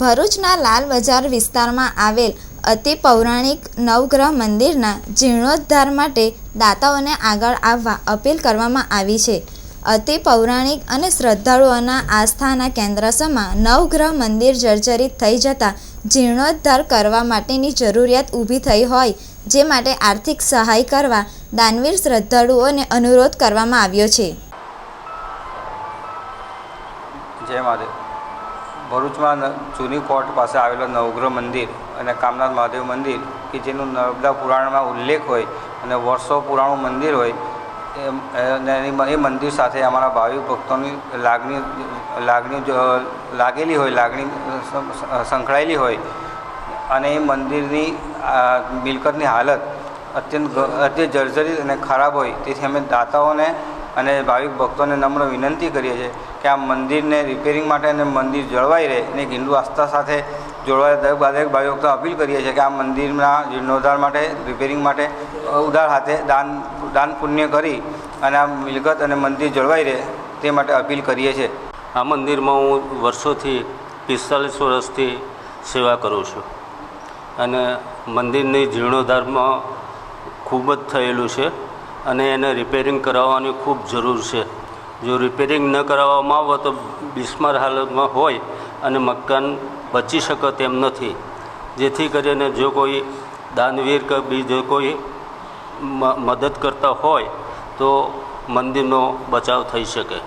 ભરૂચના લાલ બજાર વિસ્તારમાં આવેલ અતિ પૌરાણિક નવગ્રહ મંદિરના જીર્ણોદ્ધાર માટે દાતાઓને આગળ આવવા અપીલ કરવામાં આવી છે. અતિ પૌરાણિક અને શ્રદ્ધાળુઓના આસ્થાના કેન્દ્ર સમા નવગ્રહ મંદિર જર્જરિત થઈ જતાં જીર્ણોદ્ધાર કરવા માટેની જરૂરિયાત ઊભી થઈ હોય, જે માટે આર્થિક સહાય કરવા દાનવીર શ્રદ્ધાળુઓને અનુરોધ કરવામાં આવ્યો છે. જય મહાદેવ. ભરૂચમાં જૂની કોર્ટ પાસે આવેલો નવગ્રહ મંદિર અને કામનાથ મહાદેવ મંદિર, કે જેનું નર્મદા પુરાણમાં ઉલ્લેખ હોય અને વર્ષો પુરાણું મંદિર હોય એ મંદિર સાથે અમારા ભાવિક ભક્તોની લાગણી લાગણી લાગેલી હોય, લાગણી સંકળાયેલી હોય. અને એ મંદિરની મિલકતની હાલત અત્યંત અત્યંત જર્જરિત અને ખરાબ હોય. તેથી અમે દાતાઓને અને ભાવિક ભક્તોને નમ્ર વિનંતી કરીએ છીએ કે આ મંદિરને રિપેરિંગ માટે અને મંદિર જળવાઈ રહે અને હિન્દુ આસ્થા સાથે જોડવાય દરેક દરેક ભાવિક ભક્તો અપીલ કરીએ છીએ કે આ મંદિરના જીર્ણોદ્ધાર માટે રિપેરિંગ માટે ઉદાર હાથે દાન દાન પુણ્ય કરી અને આ મિલકત અને મંદિર જળવાઈ રહે તે માટે અપીલ કરીએ છીએ. આ મંદિરમાં હું વર્ષોથી પિસ્તાલીસ વર્ષથી સેવા કરું છું અને મંદિરની જીર્ણોદ્ધારમાં ખૂબ જ થયેલું છે. અને એને રિપેરિંગ કરાવવાની ખૂબ જરૂર છે. જો રિપેરિંગ ન કરાવવામાં આવે તો બિસ્માર હાલતમાં હોય અને મકાન બચી શકે તેમ નથી. જેથી કરીને જો કોઈ દાનવીર કે બીજો કોઈ મદદ કરતા હોય તો મંદિરનો બચાવ થઈ શકે.